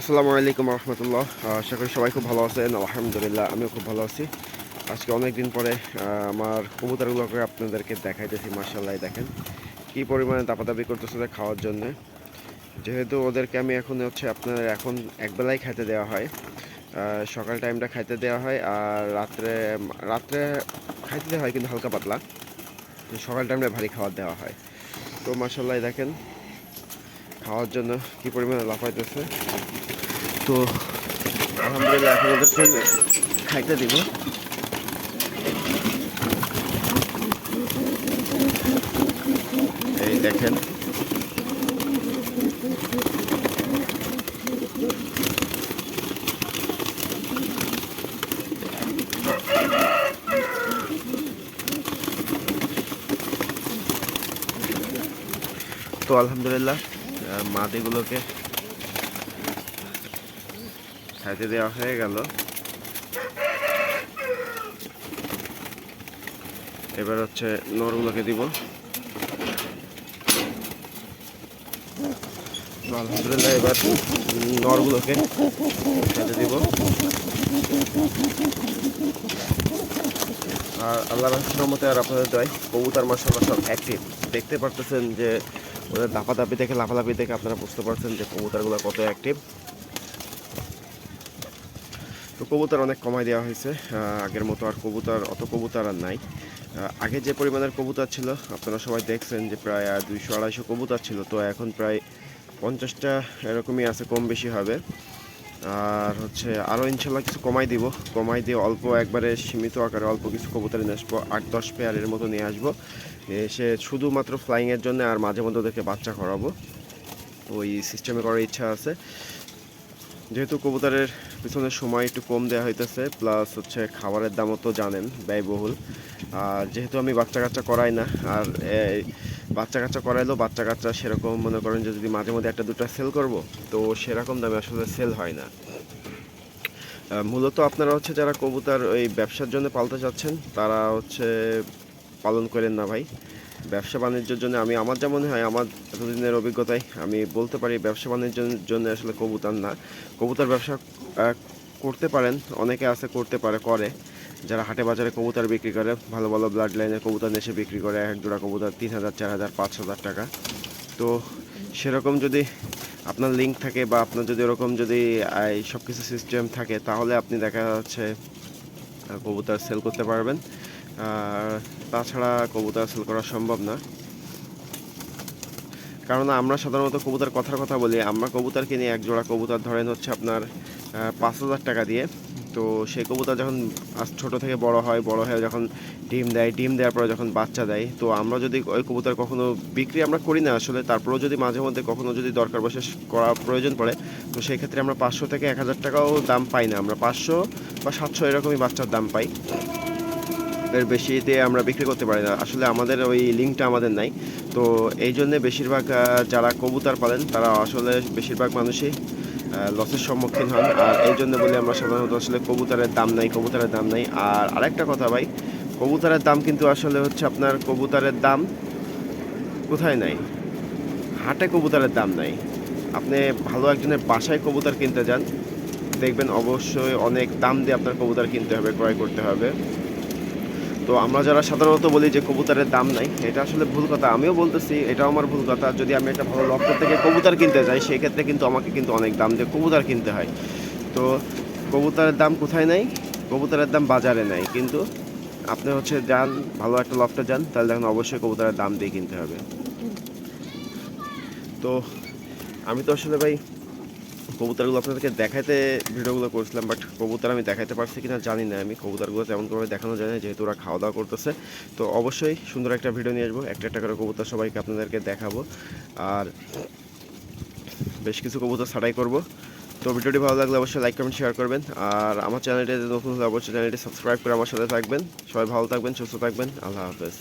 আসসালামু আলাইকুম রহমতুল্লাহ। আশা করি সবাই খুব ভালো আছেন। আলহামদুলিল্লাহ, আমিও খুব ভালো আছি। আজকে অনেক দিন পরে আমার কবুতরগুলোকে আপনাদেরকে দেখাইতেছি মার্শাল্লাহ দেখেন। কি পরিমাণে দাপাদাপি করতেছে ওদের খাওয়ার জন্য। যেহেতু ওদেরকে আমি এখন হচ্ছে আপনার এখন একবেলাই খাইতে দেওয়া হয়। সকাল টাইমটা খাইতে দেওয়া হয় আর রাত্রে রাত্রে খাইতে দেওয়া হয় কিন্তু হালকা পাতলা। সকাল টাইমটা ভারী খাবার দেওয়া হয়। তো মার্শাল্লাহ দেখেন। খাওয়ার জন্য কি পরিমাণে লাফাইতেছে? তো আলহামদুলিল্লাহ এখন ওদেরকে খাইতে দিব। এই দেখেন। তো আলহামদুলিল্লাহ আহ, মাদিগুলোকে খাইতে দেওয়া হয়ে গেল। এবার হচ্ছে নরগুলোকে দিব। আলহামদুলিল্লাহ এবার নরগুলোকে খেতে দিব। আর আল্লাহ রহমতে আর আপনাদের দয় কবুতর মাসাল্লাহ সব অ্যাক্টিভ দেখতে পারতেছেন যে ওদের দাপাদাপি দেখে, লাফালাফি দেখে আপনারা বুঝতে পারছেন যে কবুতরগুলো কত অ্যাক্টিভ তো কবুতর অনেক কমাই দেওয়া হয়েছে। আগের মতো আর কবুতর, অত কবুতর আর নাই। আগে যে পরিমাণের কবুতর ছিল, আপনারা সবাই দেখছেন যে প্রায় দুইশো আড়াইশো কবুতর ছিল। তো এখন প্রায় পঞ্চাশটা এরকমই আছে, কম বেশি হবে। আর হচ্ছে আরও ইনশাল্লাহ কিছু কমাই দিব। কমাই দিয়ে অল্প একবারে সীমিত আকারে অল্প কিছু কবুতর নিয়ে আসব আট, দশ পেয়ারের মতো নিয়ে আসব। এসে শুধুমাত্র ফ্লাইংয়ের জন্য আর মাঝে মধ্যে ওদেরকে বাচ্চা করাবো ওই সিস্টেমে করার ইচ্ছা আছে। যেহেতু কবুতরের পিছনে সময় একটু কম দেওয়া হইতেছে প্লাস হচ্ছে খাবারের দামও তো জানেন, ব্যয়বহুল। আর যেহেতু আমি বাচ্চা কাচ্চা করাই না, আর বাচ্চা কাচ্চা করাইলেও বাচ্চা কাচ্চা সেরকম মনে করেন যে যদি মাঝে মধ্যে একটা, দুটো সেল করব, তো সেরকম দামে আসলে সেল হয় না। মূলত আপনারা হচ্ছে যারা কবুতর ওই ব্যবসার জন্য পালতে চাচ্ছেন, তারা হচ্ছে পালন করেন না ভাই। ব্যবসা বাণিজ্যের জন্য আমি, আমার যা মনে হয়, আমার এতদিনের অভিজ্ঞতায় আমি বলতে পারি ব্যবসা বাণিজ্যের জন্য আসলে কবুতর না। কবুতর ব্যবসা করতে পারেন, অনেকে আছে, করতে পারে, করে। যারা হাটে বাজারে কবুতর বিক্রি করে, ভালো ভালো ব্লাড লাইনের কবুতর নেশে বিক্রি করে, এক জোড়া কবুতর তিন হাজার, চার হাজার, পাঁচ হাজার টাকা। তো সেরকম যদি আপনার লিঙ্ক থাকে বা আপনার যদি ওরকম যদি সব কিছু সিস্টেম থাকে, তাহলে আপনি দেখা যাচ্ছে কবুতর সেল করতে পারবেন। আর তাছাড়া কবুতর সেল করা সম্ভব না। কারণ আমরা সাধারণত কবুতর কথার কথা বলি, আমরা কবুতর কিনি এক জোড়া কবুতর ধরেন হচ্ছে আপনার পাঁচ হাজার টাকা দিয়ে তো সেই কবুতর যখন ছোট থেকে বড় হয়, বড় হয়ে যখন ডিম দেয়, ডিম দেওয়ার পরে যখন বাচ্চা দেয়, তো আমরা যদি ওই কবুতর কখনো বিক্রি আমরা করি না আসলে, তারপরেও যদি মাঝে মধ্যে কখনো যদি দরকার বসে করা প্রয়োজন পড়ে, তো সেই ক্ষেত্রে আমরা পাঁচশো থেকে এক হাজার টাকাও দাম পাই না। আমরা পাঁচশো বা সাতশো এরকমই বাচ্চার দাম পাই। এর বেশিতে আমরা বিক্রি করতে পারি না। আসলে আমাদের ওই লিঙ্কটা আমাদের নাই। তো এই জন্যে বেশিরভাগ যারা কবুতর পালেন, তারা আসলে বেশিরভাগ মানুষই লসের সম্মুখীন হন। আর এই জন্য বলি আমরা সাধারণত আসলে কবুতরের দাম নাই, কবুতরের দাম নাই। আর আরেকটা কথা ভাই, কবুতরের দাম কিন্তু আসলে হচ্ছে আপনার কবুতরের দাম কোথায় নাই? হাটে কবুতরের দাম নাই। আপনি ভালো একজনের বাসায় কবুতর কিনতে যান, দেখবেন অবশ্যই অনেক দাম দিয়ে আপনার কবুতর কিনতে হবে, ক্রয় করতে হবে। তো আমরা যারা সাধারণত বলি যে কবুতরের দাম নাই, এটা আসলে ভুল কথা। আমিও বলতেছি, এটাও আমার ভুল কথা। যদি আমি একটা ভালো লক্ষ্য থেকে কবুতর কিনতে যাই সেই ক্ষেত্রে কিন্তু আমাকে কিন্তু অনেক দাম দিয়ে কবুতর কিনতে হয়। তো কবুতরের দাম কোথায় নাই? কবুতরের দাম বাজারে নাই। কিন্তু আপনি হচ্ছে যান, ভালো একটা লফটে যান, তাহলে দেখুন অবশ্যই কবুতরের দাম দিয়ে কিনতে হবে। তো আমি তো আসলে ভাই কবুতরগুলো আপনাদেরকে দেখাইতে ভিডিওগুলো করছিলাম বাট কবুতর আমি দেখাইতে পারছি কিনা জানি না। আমি কবুতরগুলো তেমন করে দেখানো যায় না, যেহেতু ওরা খাওয়া দাওয়া করতেছে। তো অবশ্যই সুন্দর একটা ভিডিও নিয়ে আসব, একটা একটা করে কবুতর সবাইকে আপনাদেরকে দেখাবো। আর বেশ কিছু কবুতর ছাড়াই করব। তো ভিডিওটি ভালো লাগলে অবশ্যই লাইক কমেন্ট শেয়ার করবেন। আর আমার চ্যানেলটি নতুন হলে অবশ্যই চ্যানেলটি সাবস্ক্রাইব করে আমার সাথে থাকবেন। সবাই ভালো থাকবেন, সুস্থ থাকবেন। আল্লাহ হাফেজ।